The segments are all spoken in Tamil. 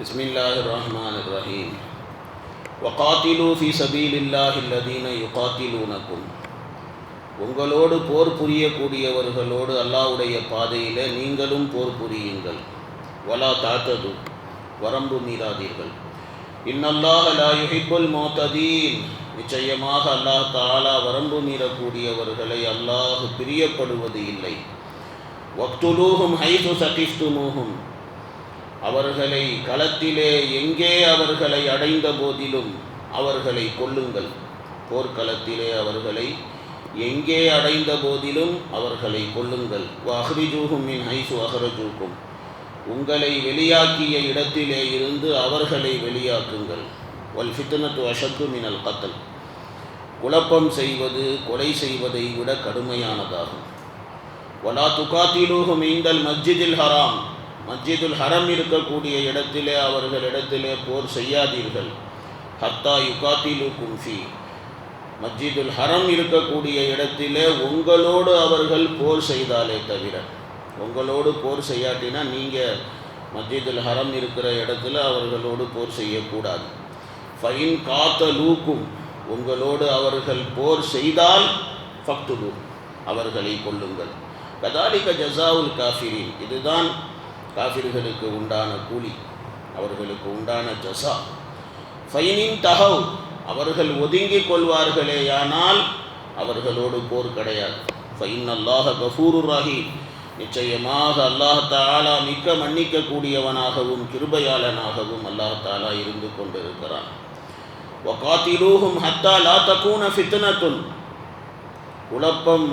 بسم الله الرحمن الرحيم وقاتلوا في سبيل الله الذين يقاتلونكم உங்களோடு போர் புரியக்கூடியவர்களோடு அல்லாஹ்வுடைய பாதையிலே நீங்களும் போர் புரியுங்கள் வலா தாத்தது வரம்பு மீறாதீர்கள் இன்னல்லாஹ லா யுஹிப்புல் மோத்ததீன் நிச்சயமாக அல்லாஹ் தாலா வரம்பு மீறக்கூடியவர்களை அல்லாஹ் பிரியப்படுவது இல்லை வக்துலூஹும் ஹைது சகிஃப்துமூஹும் அவர்களை களத்திலே எங்கே அவர்களை அடைந்த போதிலும் அவர்களை கொல்லுங்கள். போர்க்களத்திலே அவர்களை எங்கே அடைந்த போதிலும் அவர்களை கொல்லுங்கள். அஹ்ரிஜூஹும் மின் ஹைசு அஹ்ரஜூக்கும். உங்களை வெளியாக்கிய இடத்திலே இருந்து அவர்களை வெளியாக்குங்கள். வல் ஃபித்னத்து அஷத்து மினல் கத்தல். குழப்பம் செய்வது கொலை செய்வதை விட கடுமையானதாகும். வலா துகாத்திலூகும் இந்தல் மஸ்ஜிதில் ஹராம். மஸ்ஜிதுல் ஹரம் இருக்கக்கூடிய இடத்திலே அவர்களிடத்திலே போர் செய்யாதீர்கள். ஹத்தா யுகாத்திலு கும்ஃபி மஸ்ஜிதுல் ஹரம் இருக்கக்கூடிய இடத்திலே உங்களோடு அவர்கள் போர் செய்தாலே தவிர உங்களோடு போர் செய்யாட்டினா நீங்கள் மஸ்ஜிதுல் ஹரம் இருக்கிற இடத்துல அவர்களோடு போர் செய்யக்கூடாது. ஃபைன் காத்த லூக்கும் உங்களோடு அவர்கள் போர் செய்தால் ஃபக்துலு. அவர்களை கொள்ளுங்கள் கதாலிக ஜசாவுல் காஃபிரின். இதுதான் காஃபிர்களுக்கு உண்டான கூலி அவர்களுக்கு உண்டான ஜசா ஃபைனின் தகவ் அவர்கள் ஒதுங்கிக் கொள்வார்களேயானால் அவர்களோடு போர் கிடையாது. ஃபைன் அல்லாஹ கஃபூரு ரஹீம். நிச்சயமாக அல்லாஹ் தாலா மிக்க மன்னிக்கக்கூடியவனாகவும் கிருபையாளனாகவும் அல்லாஹ் தாலா இருந்து கொண்டிருக்கிறான். வகாத்திலூஹும் ஹத்தா லா தக்கூன ஃபித்னத்துன். குழப்பம்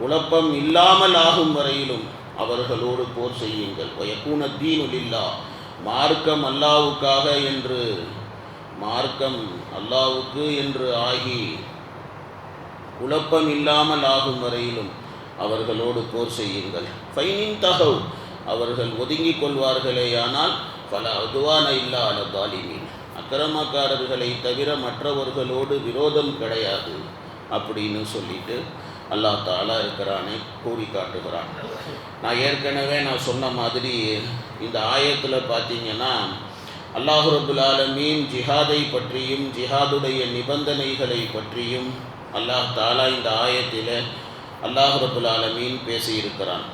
குழப்பம் இல்லாமல் ஆகும் வரையிலும் அவர்களோடு போர் செய்யுங்கள். வயக்கூன தீனுலில்லா மார்க்கம் அல்லாவுக்காக என்று மார்க்கம் அல்லாவுக்கு என்று ஆகி குழப்பம் இல்லாமல் ஆகும் வரையிலும் அவர்களோடு போர் செய்யுங்கள். ஃபைனின் தகவ். அவர்கள் ஒதுங்கிக் கொள்வார்களேயானால் பல அதுவான இல்லா அல தாலிமீன் அக்கிரமக்காரர்களை தவிர மற்றவர்களோடு விரோதம் கிடையாது. அப்படின்னு சொல்லிட்டு அல்லாஹ் தாலா இருக்கிறானே கூறி காட்டுகிறான். நான் ஏற்கனவே நான் சொன்ன மாதிரி இந்த ஆயத்தில் பார்த்தீங்கன்னா அல்லாஹு ரபுல் ஆலமீன் ஜிஹாதை பற்றியும் ஜிஹாதுடைய நிபந்தனைகளை பற்றியும் அல்லாஹ் தாலா இந்த ஆயத்தில் அல்லாஹுரபுல் ஆலமீன் பேசியிருக்கிறான்.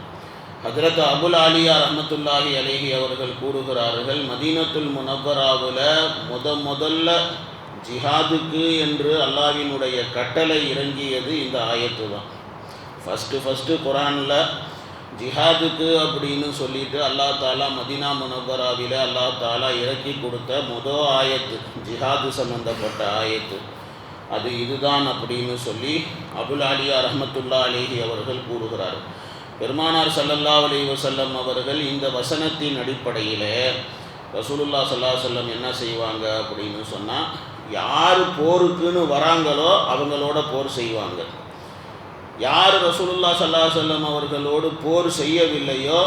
ஹஜரத் அபுல் ஆலியா ரஹமத்துல்லாஹி அலேஹி அவர்கள் கூறுகிறார்கள் மதீனத்துல் முனவராவில் முத முதல்ல ஜிஹாதுக்கு என்று அல்லாவினுடைய கட்டளை இறங்கியது இந்த ஆயத்து தான் ஃபஸ்ட்டு ஃபஸ்ட்டு குரானில் ஜிஹாதுக்கு அப்படின்னு சொல்லிட்டு அல்லா தாலா மதினா முனவராவில் அல்லா தாலா இறக்கி கொடுத்த முதல் ஆயத்து ஜிஹாது சம்பந்தப்பட்ட ஆயத்து. அது இதுதான் அப்படின்னு சொல்லி அபுல் அலியா ரஹமத்துல்லா அலேஹி அவர்கள் கூறுகிறார் பெருமானார் சல்லல்லா அலி வசல்லம் அவர்கள் இந்த வசனத்தின் அடிப்படையில் ரசூலுல்லா சல்லா சொல்லம் என்ன செய்வாங்க அப்படின்னு சொன்னால் யார் போருக்குன்னு வராங்களோ அவங்களோட போர் செய்வாங்க. யார் ரசூலுல்லா சல்லா சொல்லம் அவர்களோடு போர் செய்யவில்லையோ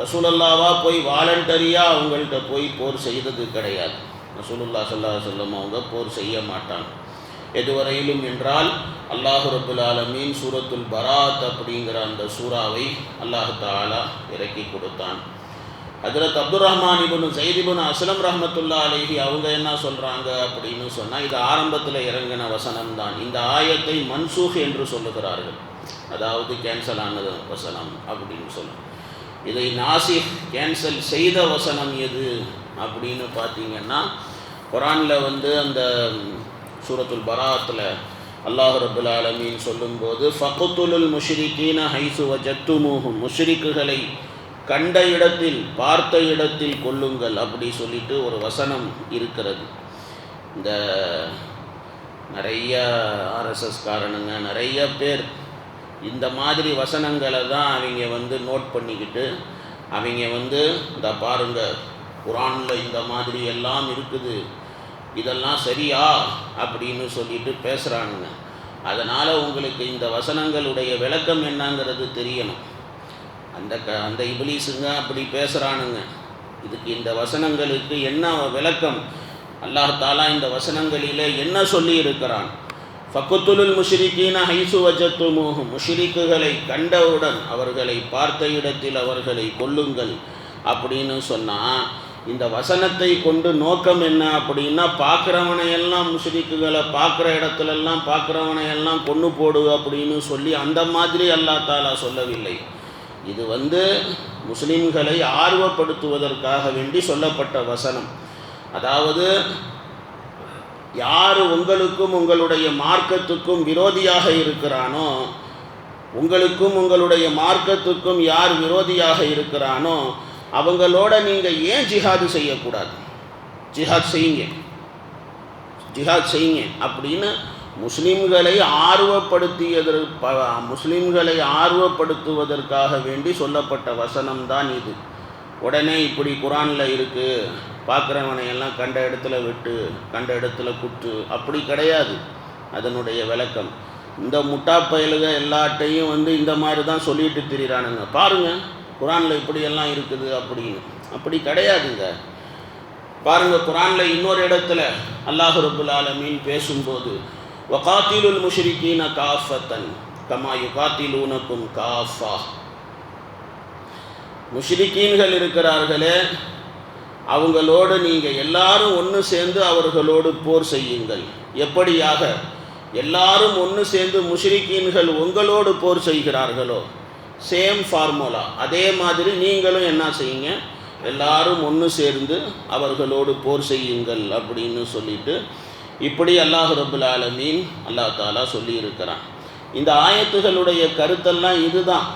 ரசூலல்லாவா போய் வாலண்டரியாக அவங்கள்ட்ட போய் போர் செய்தது கிடையாது. ரசூலுல்லா சல்லா சொல்லம் அவங்க போர் செய்ய மாட்டாங்க. எதுவரையிலும் என்றால் அல்லாஹு ரபுல் ஆலமீன் சூரத்துல் பராத் அப்படிங்கிற அந்த சூறாவை அல்லாஹு தாலா இறக்கி கொடுத்தான். ஹஜரத் அப்துல் ரஹ்மான் இபுன் சைதிபுன் அஸ்லம் ரஹமத்துல்லா அலேஹி அவங்க என்ன சொல்கிறாங்க அப்படின்னு சொன்னால் இது ஆரம்பத்தில் இறங்கின வசனம் தான் இந்த ஆயத்தை மன்சூஹ் என்று சொல்லுகிறார்கள். அதாவது கேன்சல் ஆனது வசனம் அப்படின்னு சொல்லும் இதை நாசிக் கேன்சல் செய்த வசனம் எது அப்படின்னு பார்த்தீங்கன்னா குரானில் வந்து அந்த சூரத்துல் பராத்தில் அல்லாஹு ரபுல் ஆலமின்னு சொல்லும்போது ஃபகுத்துலுல் முஷ்ரிகீன ஹைசு வஜத்துமூஹும் முஷ்ரிக்குகளை கண்ட இடத்தில் பார்த்த இடத்தில் கொள்ளுங்கள் அப்படி சொல்லிட்டு ஒரு வசனம் இருக்கிறது. இந்த நிறைய ஆர்எஸ்எஸ் காரணங்க நிறைய பேர் இந்த மாதிரி வசனங்களை தான் அவங்க வந்து நோட் பண்ணிக்கிட்டு அவங்க வந்து இந்த பாருங்க குரானில் இந்த மாதிரி எல்லாம் இருக்குது இதெல்லாம் சரியா அப்படின்னு சொல்லிட்டு பேசுகிறானுங்க அதனால் உங்களுக்கு இந்த வசனங்களுடைய விளக்கம் என்னங்கிறது தெரியணும். அந்த க அந்த இபிலீஸுங்க அப்படி பேசுகிறானுங்க இதுக்கு இந்த வசனங்களுக்கு என்ன விளக்கம்? அல்லாஹாலா இந்த வசனங்களிலே என்ன சொல்லி இருக்கிறான் ஃபக்குத்துலுல் முஷ்ரிகீன ஹைசு வஜத்துமுஹும் முஷ்ரிக்குகளை கண்டவுடன் அவர்களை பார்த்த இடத்தில் அவர்களை கொல்லுங்கள் அப்படின்னு சொன்னால் இந்த வசனத்தை கொண்டு நோக்கம் என்ன அப்படின்னா பார்க்குறவனையெல்லாம் முஷ்ரிக்குகளை பார்க்குற இடத்துலெல்லாம் பார்க்குறவனையெல்லாம் கொண்டு போடு அப்படின்னு சொல்லி அந்த மாதிரி அல்லா தாலா சொல்லவில்லை. இது வந்து முஸ்லிம்களை ஆர்வப்படுத்துவதற்காக வேண்டி சொல்லப்பட்ட வசனம். அதாவது யார் உங்களுக்கும் உங்களுடைய மார்க்கத்துக்கும் விரோதியாக இருக்கிறானோ உங்களுக்கும் உங்களுடைய மார்க்கத்துக்கும் யார் விரோதியாக இருக்கிறானோ அவங்களோட நீங்கள் ஏன் ஜிஹாது செய்யக்கூடாது? ஜிஹாத் செய்யுங்க. ஜிஹாத் செய்யுங்க அப்படின்னு முஸ்லிம்களை ஆர்வப்படுத்தியதற்கு முஸ்லிம்களை ஆர்வப்படுத்துவதற்காக வேண்டி சொல்லப்பட்ட வசனம் தான் இது. உடனே இப்படி குரானில் இருக்குது பார்க்குறவனையெல்லாம் கண்ட இடத்துல வெட்டு கண்ட இடத்துல குட்டு அப்படி கிடையாது. அதனுடைய விளக்கம். இந்த முட்டா பயலுக எல்லாட்டையும் வந்து இந்த மாதிரி தான் சொல்லிட்டு திரிகிறானுங்க பாருங்கள் குரானில் இப்படியெல்லாம் இருக்குது அப்படின்னு. அப்படி கிடையாதுங்க. பாருங்கள் குரானில் இன்னொரு இடத்துல அல்லாஹ் ரபுல் ஆலமீன் பேசும்போது வகாத்திலுல் முஷ்ரிகீன காஃபத்தன் கமா யுகாத்திலூனக்கும் காஃபா முஷ்ரிகீன்கள் இருக்கிறார்களே அவங்களோடு நீங்கள் எல்லாரும் ஒன்று சேர்ந்து அவர்களோடு போர் செய்யுங்கள். எப்படியாக? எல்லாரும் ஒன்று சேர்ந்து முஷ்ரிகீன்கள் உங்களோடு போர் செய்கிறார்களோ? Same formula. அதே மாதிரி நீங்களும் என்ன செய்யுங்க? எல்லாரும் ஒன்று சேர்ந்து அவர்களோடு போர் செய்யுங்கள் அப்படின்னு சொல்லிட்டு இப்படி அல்லாஹ் ரபுல் ஆலமீன் அல்லா தாலா சொல்லியிருக்கிறான். இந்த ஆயத்துகளுடைய கருத்தெல்லாம் இதுதான்.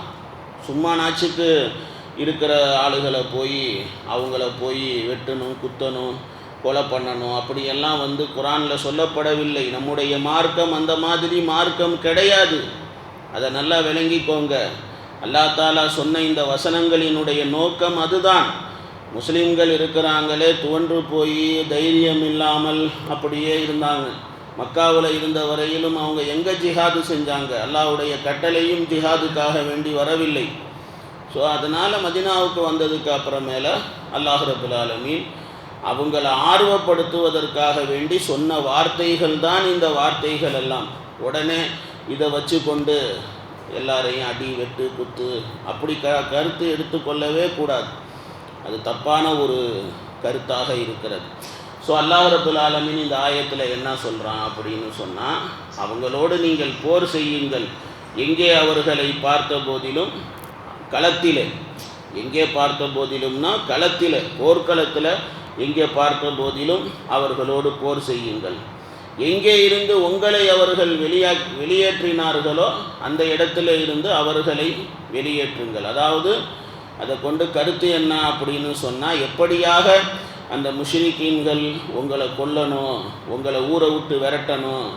சும்மா நாச்சுக்கு இருக்கிற ஆளுகளை போய் அவங்கள போய் வெட்டணும் குத்தணும் கொலை பண்ணணும் அப்படியெல்லாம் வந்து குரானில் சொல்லப்படவில்லை. நம்முடைய மார்க்கம் அந்த மாதிரி மார்க்கம் கிடையாது. அதை நல்லா விளங்கிக்கோங்க. அல்லா தாலா சொன்ன இந்த வசனங்களினுடைய நோக்கம் அதுதான். முஸ்லீம்கள் இருக்கிறாங்களே துவன்று போய் தைரியம் இல்லாமல் அப்படியே இருந்தாங்க. மக்காவில் இருந்த வரையிலும் அவங்க எங்கே ஜிஹாது செஞ்சாங்க? அல்லாவுடைய கட்டளையும் ஜிஹாதுக்காக வேண்டி வரவில்லை. ஸோ அதனால் மதினாவுக்கு வந்ததுக்கு அப்புறமேல அல்லாஹ் ரபுல் ஆலமீன் அவங்கள ஆர்வப்படுத்துவதற்காக வேண்டி சொன்ன வார்த்தைகள் தான் இந்த வார்த்தைகள் எல்லாம். உடனே இதை வச்சு கொண்டு எல்லாரையும் அடி வெட்டு குத்து அப்படி க கருத்து எடுத்துக்கொள்ளவே கூடாது. அது தப்பான ஒரு கருத்தாக இருக்கிறது. ஸோ அல்லாஹ் ரபுல் ஆலமின் இந்த ஆயத்தில் என்ன சொல்கிறான் அப்படின்னு சொன்னால் அவங்களோடு நீங்கள் போர் செய்யுங்கள். எங்கே அவர்களை பார்த்த போதிலும் களத்திலே. எங்கே பார்த்த போதிலும்னா களத்தில் போர்க்களத்தில் எங்கே பார்த்த போதிலும் அவர்களோடு போர் செய்யுங்கள். எங்கே இருந்து உங்களை அவர்கள் வெளியா வெளியேற்றினார்களோ அந்த இடத்துல இருந்து அவர்களை வெளியேற்றுங்கள். அதாவது அதை கொண்டு கருத்து என்ன அப்படின்னு சொன்னால் எப்படியாக அந்த முஷ்ரிக்கீன்கள் உங்களை கொல்லணும் உங்களை ஊரை விட்டு விரட்டணும்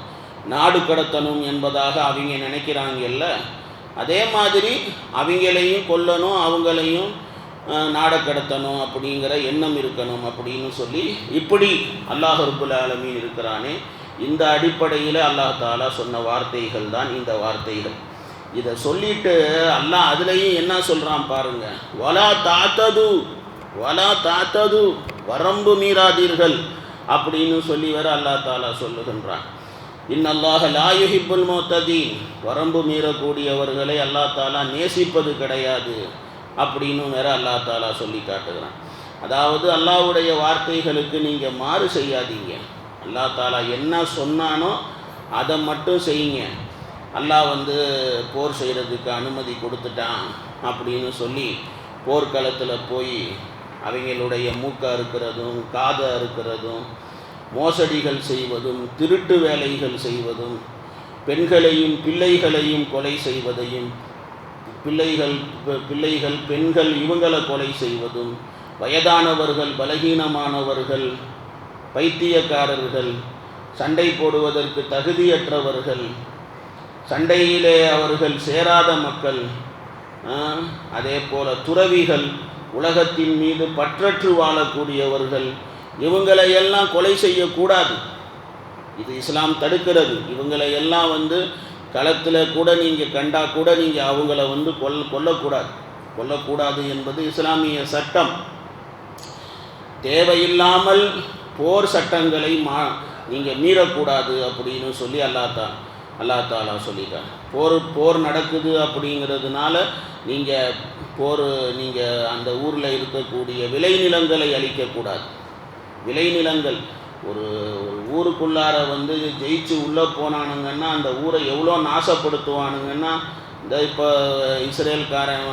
நாடு கடத்தணும் என்பதாக அவங்க நினைக்கிறாங்கல்ல? அதே மாதிரி அவங்களையும் கொல்லணும் அவங்களையும் நாட கடத்தணும் அப்படிங்கிற எண்ணம் இருக்கணும் அப்படின்னு சொல்லி இப்படி அல்லாஹ் ரபுல் ஆலமீன் இருக்கிறானே. இந்த அடிப்படையில் அல்லாஹ் தாலா சொன்ன வார்த்தைகள் தான் இந்த வார்த்தைகள். இதை சொல்லிட்டு அல்லாஹ் அதுலேயும் என்ன சொல்கிறான் பாருங்க. வலா தாத்தது வலா தாத்தது வரம்பு மீறாதீர்கள். அப்படின்னு சொல்லி வர அல்லா தாலா சொல்லுகின்றான். இன்னல்லாக லாயுஹிபுல் மோத்ததீன். வரம்பு மீறக்கூடியவர்களை அல்லா தாலா நேசிப்பது கிடையாது. அப்படின்னு வேற அல்லா தாலா சொல்லி காட்டுகிறான். அதாவது அல்லாவுடைய வார்த்தைகளுக்கு நீங்கள் மாறு செய்யாதீங்க. அல்லா தாலா என்ன சொன்னானோ அதை மட்டும் செய்யுங்க. அல்லாஹ் வந்து போர் செய்கிறதுக்கு அனுமதி கொடுத்துட்டான் அப்படின்னு சொல்லி போர்க்களத்தில் போய் அவங்களுடைய மூக்கை அறுக்கிறதும் காதை அறுக்கிறதும் மோசடிகள் செய்வதும் திருட்டு வேலைகள் செய்வதும் பெண்களையும் பிள்ளைகளையும் கொலை செய்வதையும் பிள்ளைகள் பிள்ளைகள் பெண்கள் இவங்களை கொலை செய்வதும் வயதானவர்கள் பலகீனமானவர்கள் பைத்தியக்காரர்கள் சண்டை போடுவதற்கு தகுதியற்றவர்கள் சண்டையிலே அவர்கள் சேராத மக்கள் அதே போல துறவிகள் உலகத்தின் மீது பற்றற்று வாழக்கூடியவர்கள் இவங்களை எல்லாம் கொலை செய்யக்கூடாது. இது இஸ்லாம் தடுக்கிறது. இவங்களை எல்லாம் வந்து களத்தில் கூட நீங்கள் கண்டா கூட நீங்கள் அவங்கள வந்து கொல் கொல்லக்கூடாது. கொல்லக்கூடாது என்பது இஸ்லாமிய சட்டம். தேவையில்லாமல் போர் சட்டங்களை மா நீங்கள் மீறக்கூடாது அப்படின்னு சொல்லி அல்லாத்தான் அல்லா தாலா சொல்லிட்டாங்க போர் போர் நடக்குது அப்படிங்கிறதுனால நீங்கள் போர் நீங்கள் அந்த ஊரில் இருக்கக்கூடிய விளைநிலங்களை அழிக்கக்கூடாது. விளைநிலங்கள் ஒரு ஒரு ஊருக்குள்ளார வந்து ஜெயிச்சு உள்ளே போனானுங்கன்னா அந்த ஊரை எவ்வளோ நாசப்படுத்துவானுங்கன்னா இந்த இப்போ இஸ்ரேல்காரன்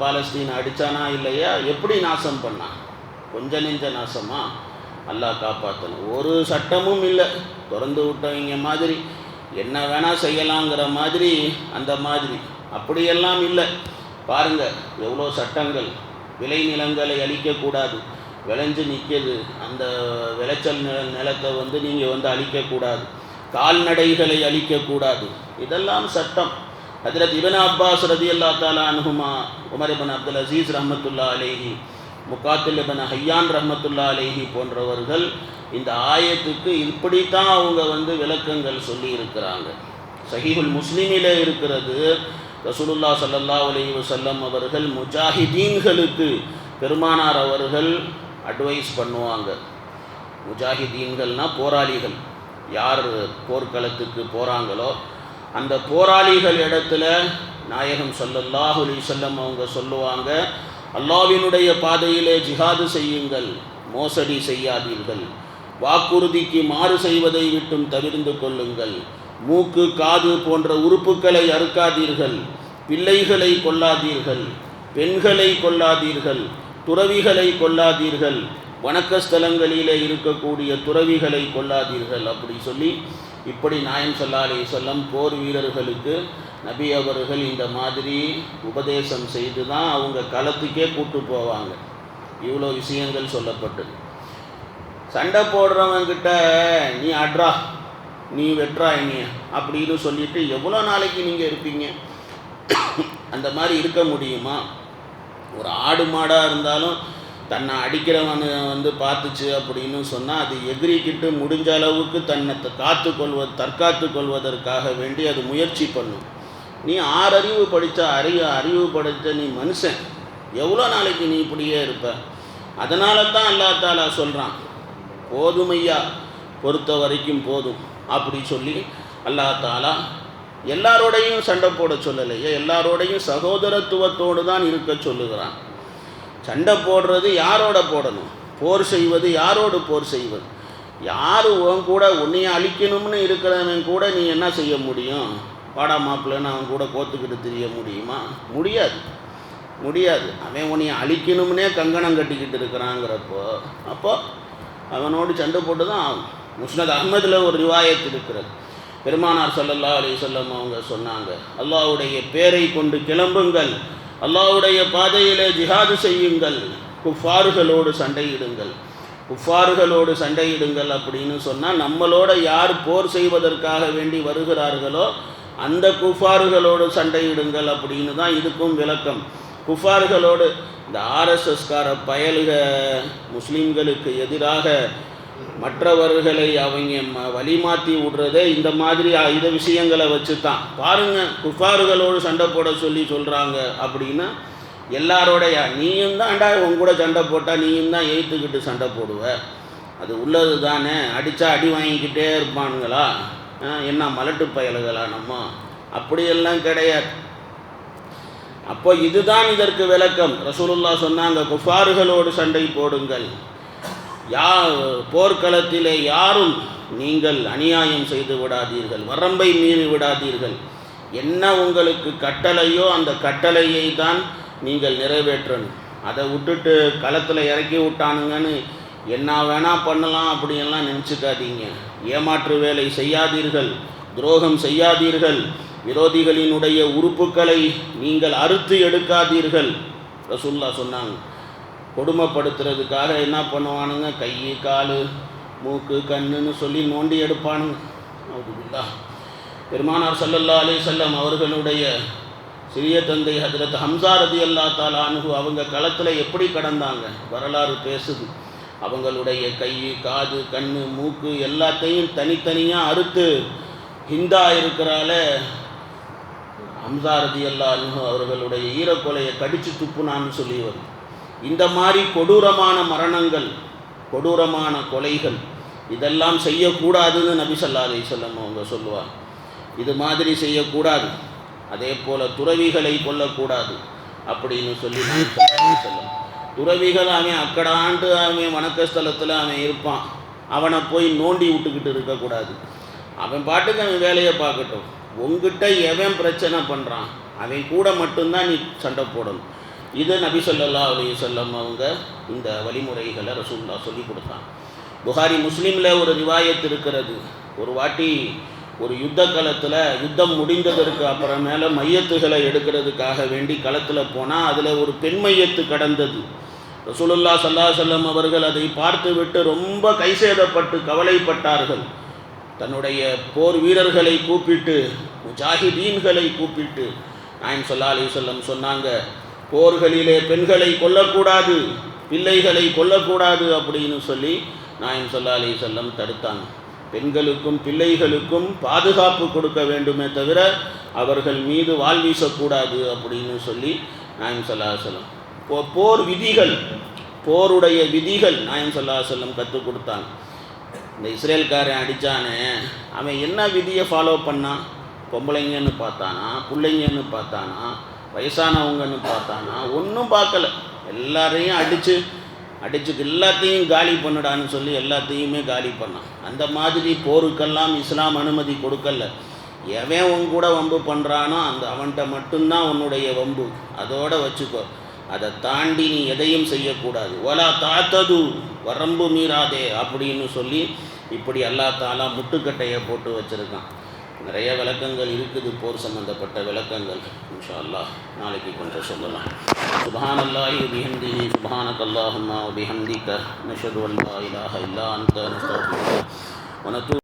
பாலஸ்தீன் அடித்தானா இல்லையா? எப்படி நாசம் பண்ணான்? கொஞ்ச நெஞ்ச நாசமாக அல்லாஹ் காப்பாற்றணும் ஒரு சட்டமும் இல்லை. திறந்து விட்டவங்க மாதிரி என்ன வேணால் செய்யலாங்கிற மாதிரி அந்த மாதிரி. அப்படியெல்லாம் இல்லை. பாருங்கள் எவ்வளோ சட்டங்கள். விளைநிலங்களை அழிக்கக்கூடாது. விளைஞ்சு நிற்கிது. அந்த விளைச்சல் நில நிலத்தை வந்து நீங்கள் வந்து அழிக்கக்கூடாது. கால்நடைகளை அழிக்கக்கூடாது. இதெல்லாம் சட்டம். அதில் இவன் அப்பாஸ் ரதி அல்லா தாலா அனுகுமா உமர் இபன் அப்துல் அசீஸ் ரஹமத்துல்லா அலேஹி முக்காத்தில் இபன் ஹையான் ரஹமத்துல்லா அலேஹி போன்றவர்கள் இந்த ஆயத்துக்கு இப்படித்தான் அவங்க வந்து விளக்கங்கள் சொல்லி இருக்கிறாங்க சஹீபுல் முஸ்லீமில் இருக்கிறது ரசூலுல்லா சல்லல்லா அலி வஸல்லம் அவர்கள் முஜாஹிதீன்களுக்கு பெருமானார் அவர்கள் அட்வைஸ் பண்ணுவாங்க. முஜாஹிதீன்கள்னா போராளிகள். யார் போர்க்களத்துக்கு போகிறாங்களோ அந்த போராளிகள் இடத்துல நாயகம் சொல்லல்லாஹ் அலி சொல்லம் அவங்க சொல்லுவாங்க அல்லாவினுடைய பாதையிலே ஜிஹாது செய்யுங்கள் மோசடி செய்யாதீர்கள். வாக்குறுதிக்கு மாறு செய்வதை விட்டும் தவிர்ந்து கொள்ளுங்கள். மூக்கு காது போன்ற உறுப்புகளை அறுக்காதீர்கள். பிள்ளைகளை கொல்லாதீர்கள். பெண்களை கொல்லாதீர்கள். துறவிகளை கொல்லாதீர்கள். வணக்க ஸ்தலங்களிலே இருக்கக்கூடிய துறவிகளை கொள்ளாதீர்கள் அப்படி சொல்லி இப்படி நாயம் சல்லா சொல்லம் போர் வீரர்களுக்கு நபி அவர்கள் இந்த மாதிரி உபதேசம் செய்து தான் அவங்க களத்துக்கே கூட்டு போவாங்க. இவ்வளோ விஷயங்கள் சொல்லப்பட்டது. சண்டை போடுறவங்கிட்ட நீ அட்ரா நீ வெட்றா இனி அப்படின்னு சொல்லிட்டு எவ்வளோ நாளைக்கு நீங்கள் இருப்பீங்க? அந்த மாதிரி இருக்க முடியுமா? ஒரு ஆடு மாடாக இருந்தாலும் தன்னை அடிக்கிறவனை வந்து பார்த்துச்சு அப்படின்னு சொன்னால் அது எதிரிக்கிட்டு முடிஞ்ச அளவுக்கு தன்னை த- காத்து கொள்வது தற்காத்து கொள்வதற்காக வேண்டி அது முயற்சி பண்ணும். நீ ஆறறிவு படித்த அறிவு அறிவு படைத்த நீ மனுஷன். எவ்வளோ நாளைக்கு நீ இப்படியே இருப்ப? அதனால தான் அல்லா தாலா சொல்கிறான் போதுமையா பொறுத்த வரைக்கும் போதும். அப்படி சொல்லி அல்லா தாலா எல்லாரோடையும் சண்டை போட சொல்லலையே எல்லாரோடையும் சகோதரத்துவத்தோடு தான் இருக்க சொல்லுகிறான். சண்டை போடுறது யாரோட போடணும்? போர் செய்வது யாரோடு போர் செய்வது? யார் உன் கூட உன்னையை அழிக்கணும்னு இருக்கிறவன் கூட நீ என்ன செய்ய முடியும்? வாடா மாப்பிள்ளைன்னு அவன் கூட கோத்துக்கிட்டு தெரிய முடியுமா? முடியாது. முடியாது. அவன் உன்னைய அழிக்கணும்னே கங்கணம் கட்டிக்கிட்டு இருக்கிறாங்கிறப்போ அப்போ அவனோடு சண்டை போட்டு தான் ஆகும். முஸ்னத் அஹ்மதில் ஒரு ரிவாயத் இருக்கிறது. பெருமானார் சல்லல்லா அலி சொல்லம் அவங்க சொன்னாங்க அல்லாவுடைய பேரை கொண்டு கிளம்புங்கள். அல்லாவுடைய பாதையிலே ஜிஹாது செய்யுங்கள். குஃபாறுகளோடு சண்டையிடுங்கள். குஃபாறுகளோடு சண்டையிடுங்கள் அப்படின்னு சொன்னால் நம்மளோட யார் போர் செய்வதற்காக வேண்டி வருகிறார்களோ அந்த குஃபாறுகளோடு சண்டையிடுங்கள் அப்படின்னு தான் இதுக்கும் விளக்கம். குஃபாறுகளோடு இந்த ஆர்எஸ்எஸ்கார பயலுக முஸ்லீம்களுக்கு எதிராக மற்றவர்களை அவங்க ம- வழிமாத்தி விடுறதே இந்த மாதிரி அ- இந்த விஷயங்களை வச்சு தான் பாருங்க குஃபாறுகளோடு சண்டை போட சொல்லி சொல்கிறாங்க அப்படின்னா எல்லாரோடைய நீயும் தான்டா உன் கூட சண்டை போட்டால் நீயும் தான் எய்த்துக்கிட்டு சண்டை போடுவ. அது உள்ளது தானே? அடித்தா அடி வாங்கிக்கிட்டே இருப்பானுங்களா? என்ன மலட்டு பயலுகளா நம்ம? அப்படியெல்லாம் கிடையாது. அப்போ இதுதான் இதற்கு விளக்கம். ரசூலுல்லா சொன்னாங்க குஃபாறுகளோடு சண்டை போடுங்கள். யா போர்க்களத்திலே யாரும் நீங்கள் அநியாயம் செய்து விடாதீர்கள் வரம்பை மீறி விடாதீர்கள். என்ன உங்களுக்கு கட்டளையோ அந்த கட்டளையை தான் நீங்கள் நிறைவேற்றணும். அதை விட்டுட்டு களத்தில் இறக்கி விட்டானுங்கன்னு என்ன வேணால் பண்ணலாம் அப்படியெல்லாம் நினச்சிக்காதீங்க. ஏமாற்று வேலை செய்யாதீர்கள் துரோகம் செய்யாதீர்கள். விரோதிகளினுடைய உறுப்புக்களை நீங்கள் அறுத்து எடுக்காதீர்கள். ரசுல்லா சொன்னாங்க கொடுமைப்படுத்துறதுக்காக என்ன பண்ணுவானுங்க? கை கால் மூக்கு கண்ணுன்னு சொல்லி நோண்டி எடுப்பானுங்க. அவுதுபில்லா பெருமானார் சல்லல்லா அலைஹி செல்லம் அவர்களுடைய சிறிய தந்தை ஹதரத் ஹம்சா ரதி அல்லா தாலா அனுகு அவங்க களத்தில் எப்படி கடந்தாங்க? வரலாறு பேசுது. அவங்களுடைய கை காது கண் மூக்கு எல்லாத்தையும் தனித்தனியாக அறுத்து ஹிந்தா இருக்கிறால ஹம்சா ரதி அல்லா அனுகு அவர்களுடைய ஈரக்கொலையை கடிச்சு துப்புனான்னு சொல்லி வரும் இந்த மாதிரி கொடூரமான மரணங்கள் கொடூரமான கொலைகள் இதெல்லாம் செய்யக்கூடாதுன்னு நபி ஸல்லல்லாஹு அலைஹி அவங்க சொல்லுவாங்க. இது மாதிரி செய்யக்கூடாது. அதே போல் துறவிகளை கொல்லக்கூடாது அப்படின்னு சொல்லி சொல்லும் துறவிகள் அவன் அக்கடாண்டு அவன் வணக்கஸ்தலத்தில் அவன் இருப்பான். அவனை போய் நோண்டி விட்டுக்கிட்டு இருக்கக்கூடாது. அவன் பாட்டுக்கு அவன் வேலையை பார்க்கட்டும். உங்ககிட்ட எவன் பிரச்சனை பண்ணுறான் அவன் கூட மட்டும்தான் நீ சண்டை போடணும். இது நபி சொல்லல்லா அலி சொல்லம் அவங்க இந்த வழிமுறைகளை ரசூல்லா சொல்லி கொடுத்தாங்க புகாரி முஸ்லீமில் ஒரு ரிவாயத் இருக்கிறது. ஒரு வாட்டி ஒரு யுத்த களத்தில் யுத்தம் முடிந்ததற்கு அப்புறமேல மையத்துகளை எடுக்கிறதுக்காக வேண்டி களத்தில் போனால் அதில் ஒரு பெண் மையத்து கடந்தது ரசூலுல்லா சல்லா செல்லம் அவர்கள் அதை பார்த்துவிட்டு ரொம்ப கைசேதப்பட்டு கவலைப்பட்டார்கள். தன்னுடைய போர் வீரர்களை கூப்பிட்டு முஜாஹிதீன்களை கூப்பிட்டு நாயம் சொல்லா அலி சொல்லம் சொன்னாங்க போர்களிலே பெண்களை கொல்லக்கூடாது பிள்ளைகளை கொல்லக்கூடாது அப்படின்னு சொல்லி நாயம் சொல்லா அலி சொல்லம் தடுத்தாங்க. பெண்களுக்கும் பிள்ளைகளுக்கும் பாதுகாப்பு கொடுக்க வேண்டுமே தவிர அவர்கள் மீது வாள் வீசக்கூடாது அப்படின்னு சொல்லி நாயம் சொல்லா சொல்லம் போ போர் விதிகள் போருடைய விதிகள் நாயம் சொல்லா சொல்லம் கற்றுக் கொடுத்தாங்க. இந்த இஸ்ரேல்காரன் அடித்தானே அவன் என்ன விதியை ஃபாலோ பண்ணான்? பொம்பளைங்கன்னு பார்த்தானா? பிள்ளைங்கன்னு பார்த்தானா? வயசானவங்கன்னு பார்த்தானா ஒன்றும் பார்க்கல. எல்லாரையும் அடித்து அடிச்சு எல்லாத்தையும் காலி பண்ணுடான்னு சொல்லி எல்லாத்தையுமே காலி பண்ணான். அந்த மாதிரி போருக்கெல்லாம் இஸ்லாம் அனுமதி கொடுக்கல. எவன் உன் கூட வம்பு பண்ணுறானோ அந்த அவன்கிட்ட மட்டும்தான் உன்னுடைய வம்பு. அதோட வச்சுக்கோ. அதை தாண்டி நீ எதையும் செய்யக்கூடாது. ஒலா தாத்தது வரம்பு மீறாதே அப்படின்னு சொல்லி இப்படி அல்லா தாலா முட்டுக்கட்டையை போட்டு வச்சுருக்கான். நிறைய விளக்கங்கள் இருக்குது போர் சம்பந்தப்பட்ட விளக்கங்கள். இன்ஷா அல்லாஹ் நாளைக்கு கொஞ்சம் சொல்லலாம். சுபான் அல்லாஹி பிஹம்திஹி சுபானக் அல்லாஹும்மா பிஹம்திக நஷது அல்லா இலாஹ இல்லா அந்த நஸ்தஃபிருக